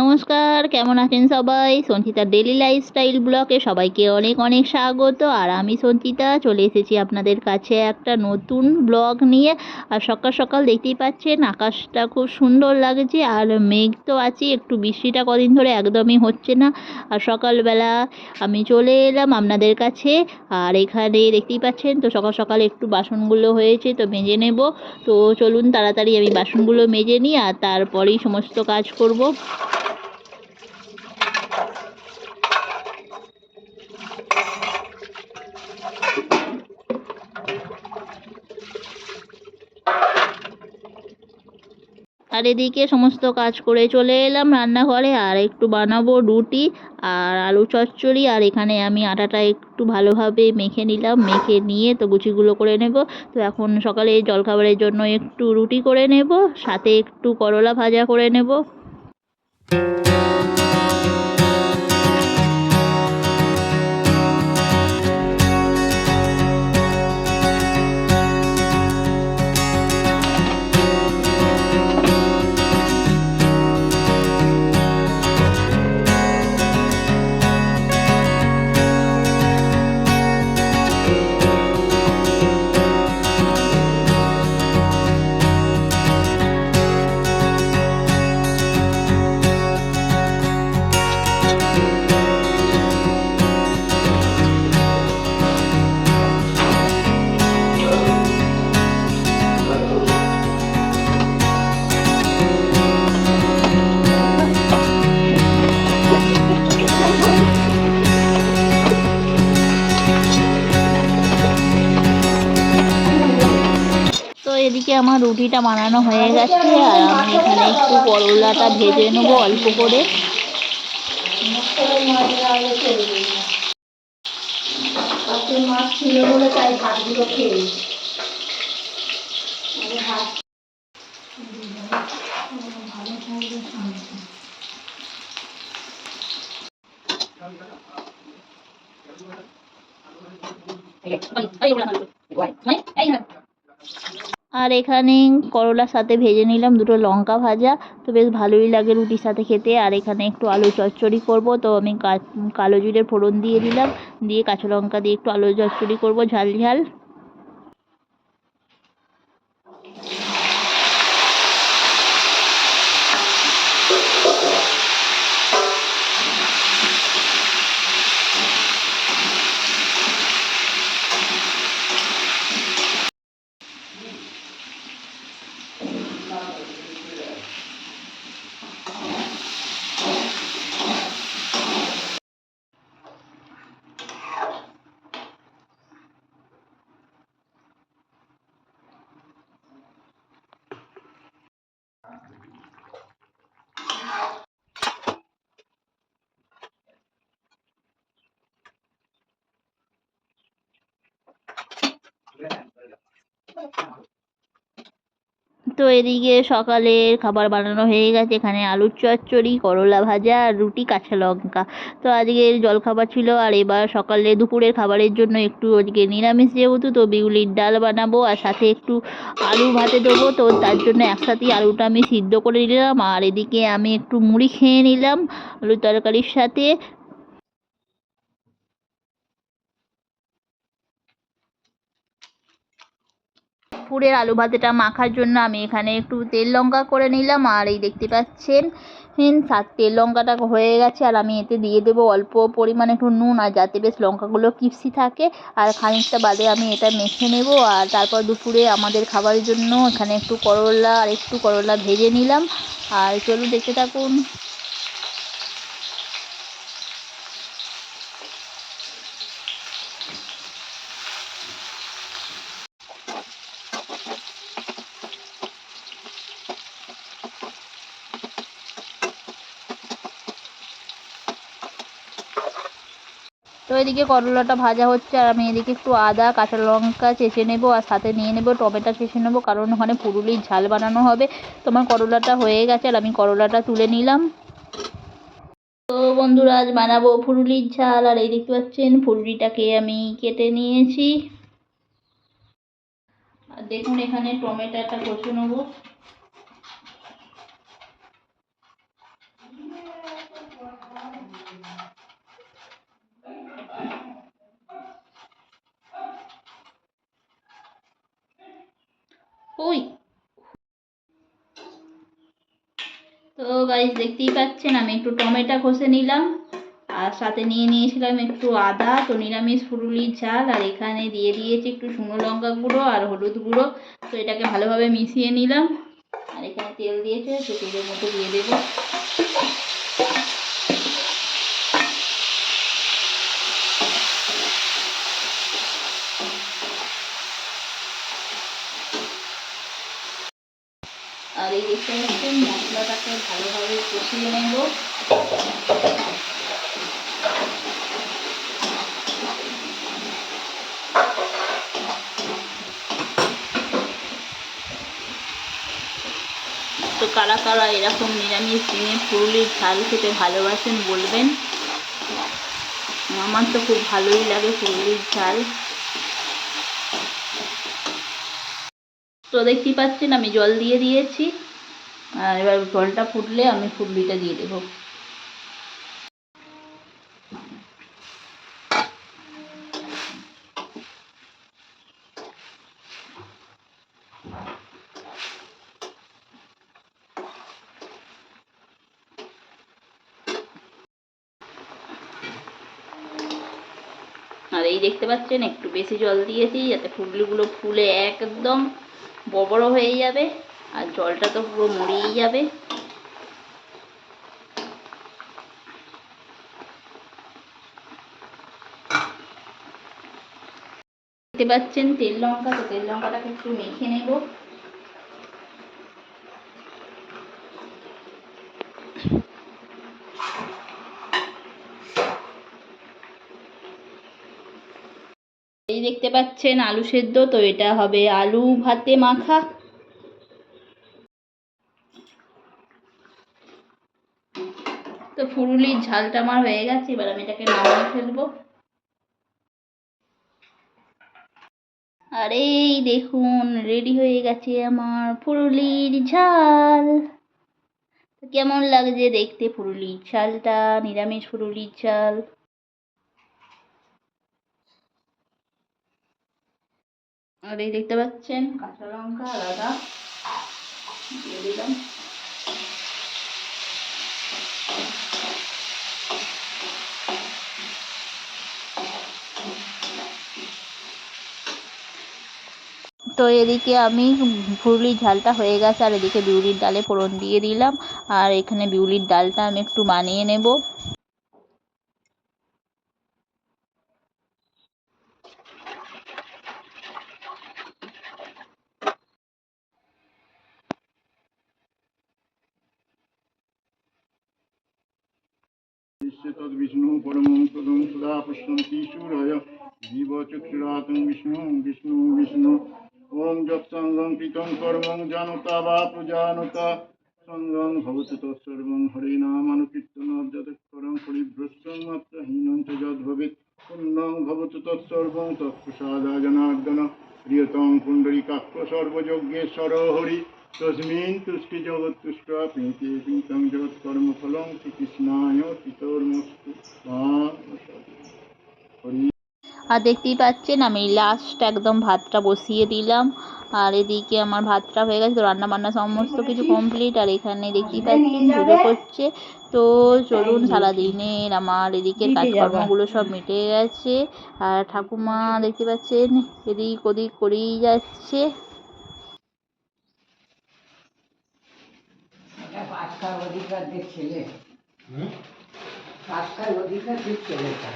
নমস্কার, কেমন আছেন সবাই? সঞ্চিতা ডেলি লাইফস্টাইল ব্লগে সবাইকে অনেক অনেক স্বাগত। আর আমি সঞ্চিতা, চলে এসেছি আপনাদের কাছে একটা নতুন ব্লগ নিয়ে। আর সকাল সকাল দেখতেই পাচ্ছেন, আকাশটা খুব সুন্দর লাগছে আর মেঘ তো আছে একটু বৃষ্টিটা কদিন ধরে একদমই হচ্ছে না। আর সকালবেলা আমি চলে এলাম আপনাদের কাছে। আর এখানে দেখতেই পাচ্ছেন, তো সকাল সকাল একটু বাসনগুলো হয়েছে, তো মেজে নেব। তো চলুন, তাড়াতাড়ি আমি বাসনগুলো মেজে নিই আর তারপরেই সমস্ত কাজ করব। আর এদিকে সমস্ত কাজ করে চলে এলাম রান্নাঘরে। আর একটু বানাবো রুটি আর আলু চচ্চড়ি। আর এখানে আমি আটাটা একটু ভালোভাবে মেখে নিলাম। মেখে নিয়ে তো গুচিগুলো করে নেব। তো এখন সকালে জলখাবারের জন্য একটু রুটি করে নেব। সাথে একটু করলা ভাজা করে নেব। তো এদিকে আমার রুটিটা বানানো হয়ে গেছে আর আমি এখানে একটু করলাটা ভেজে নেব অল্প করে মাছ ছিল বলে তাই ভাতগুলো খেয়ে আর এখানে করলার সাথে ভেজে নিলাম দুটো লঙ্কা ভাজা। তো বেশ ভালোই লাগে রুটির সাথে খেতে। আর এখানে একটু আলু চচ্চড়ি করব। তো আমি কালো জিরে ফোড়ন দিয়ে দিলাম। দিয়ে কাঁচা লঙ্কা দিয়ে একটু আলু চচ্চড়ি করব ঝাল ঝাল। তো এদিকে সকালের খাবার বানানো হয়ে গেছে। এখানে আলুর চচ্চড়ি, করলা ভাজা, আর রুটি কাঁচা লঙ্কা। তো আজকে জলখাবার ছিল, আর এবার সকালে দুপুরের খাবারের জন্য একটু আজকে নিরামিষ যেহেতু, তো বিউলির ডাল বানাবো, আর সাথে একটু আলু ভাতে দেবো। তো তার জন্য একসাথেই আলুটা আমি সিদ্ধ করে নিলাম। আর এদিকে আমি একটু মুড়ি খেয়ে নিলাম আলুর তরকারির সাথে। পুরের আলু ভাতেটা মাখার জন্য আমি এখানে একটু তেল লঙ্কা করে নিলাম, আর এই দেখতে পাচ্ছেন সাত তেল লঙ্কাটা হয়ে গেছে, আর আমি এতে দিয়ে দেবো অল্প পরিমাণে একটু নুন, আর যাতে বেশ লঙ্কাগুলো কিপসি থাকে, আর খানিকটা বাদে আমি এটা মেখে নেব, আর তারপর দুপুরে আমাদের খাবারের জন্য এখানে একটু করলা, আর একটু করলা ভেজে নিলাম, আর চলুন দেখতে থাকুন। তো এদিকে করলাটা ভাজা হচ্ছে আর আমি এদিকে একটু আদা, কাঁচা লঙ্কা চেঁচে নেব আর সাথে নিয়ে নেব টমেটো চেঁচে নেব কারণ ওখানে পুরুলির ঝাল বানানো হবে। তোমার করলাটা হয়ে গেছে আর আমি করলাটা তুলে নিলাম। তো বন্ধুরা, আজ বানাবো ফুরুলির ঝাল আর এই দেখতে পাচ্ছেন ফুরুলিটাকে আমি কেটে নিয়েছি। আর দেখুন এখানে টমেটোটা কষে নেব। ওই। তো গাইজ দেখতেই পাচ্ছেন, আমি একটু টমেটো কষে নিলাম, আর সাথে নিয়ে নিয়েছিলাম একটু আদা, তো নিরামিষ ফুরুলি ঝাল, আর এখানে দিয়ে দিয়েছি একটু শুকনো লঙ্কা গুঁড়ো আর হলুদ গুঁড়ো, তো এটাকে ভালোভাবে মিশিয়ে নিলাম, আর এখানে তেল দিয়েছে তো তেলের মতো দিয়ে দেবো। এই দেখতে মশলাটাকে ভালোভাবে কষিয়ে নেব। তো কারা কারা এরকম নিরামিষ দিনে পুরুলির ঝাল খেতে ভালোবাসেন বলবেন? আমার তো খুব ভালোই লাগে পুরুলির ঝাল। তো দেখতেই পাচ্ছেন আমি জল দিয়ে দিয়েছি। এবার জলটা ফুটলে আমি ফুটলিটা দিয়ে দেবো। আর এই দেখতে পাচ্ছেন, একটু বেশি জল দিয়েছি, যাতে ফুলগুলো ফুলে একদম বড় হয়ে যাবে। আর জলটা তো পুরো মরেই যাবে। দেখতে পাচ্ছেন তেল লঙ্কা, তো তেল লঙ্কাটাকে একটু মেখে নেব। দেখতে পাচ্ছেন আলু সেদ্ধ, তো এটা হবে আলু ভাতে মাখা। তো ফুরুলির ঝালটা আমার হয়ে গেছে, এবার আমি এটাকে নামিয়ে ফেলব। আর, এই দেখুন রেডি হয়ে গেছে আমার ফুরুলির ঝাল। কেমন লাগছে দেখতে ফুরুলির ঝালটা, নিরামিষ ফুরুলির ঝাল? আর এই দেখতে পাচ্ছেন? কাঁচা লঙ্কা আর আদা দিয়ে দিলাম। তো এদিকে আমি ফুরুলির ঝালটা হয়ে গেছে আর এদিকে বিউলির ডালে ফোড়ন দিয়ে দিলাম আর এখানে বিউলির ডালটা আমি একটু বানিয়ে নেব तद्विष्णु परमं पदं सदा पश्यन्ति सूरय जीवचक्षुरातं विष्णु विष्णु विष्णु ওম যৎসঙ্গং কৃতং কর্মং জানতা বা পূজানতা সঙ্গং ভবতু তৎসর্বং হরিনামানুকীর্তনবযতক্ষরং পরিভ্রষ্টং মাত্রহীনং চ যদ্ভবেৎ পুণ্যং ভবতু তৎসর্বং তৎপ্রসাদা জনার্দন প্রিয়তং পুণ্ডরীকাক্ষ সর্বযজ্ঞেশ্বর হরি তস্মিন তুষ্টি জগৎতুষ্ট পিঙ্কে পিঙ্কং জগৎকর্মফলং শ্রীকৃষ্ণায় পিতর্মস্তু হরি আর দেখতেই পাচ্ছেন আমি লাস্ট একদম ভাতটা বসিয়ে দিলাম। আর এদিকে আমার ভাতটা হয়ে গেছে তো রান্না বান্না সমস্ত কিছু কমপ্লিট আর এখানে দেখতেই পাচ্ছেন পুজো করছে। তো চলুন সারাদিনের আমার এদিকে কাজকর্মগুলো সব মিটে গেছে। আর ঠাকুমা দেখতে পাচ্ছেন এদিক ওদিক করেই যাচ্ছে। ছেলে। অধিকার ছেলেটা।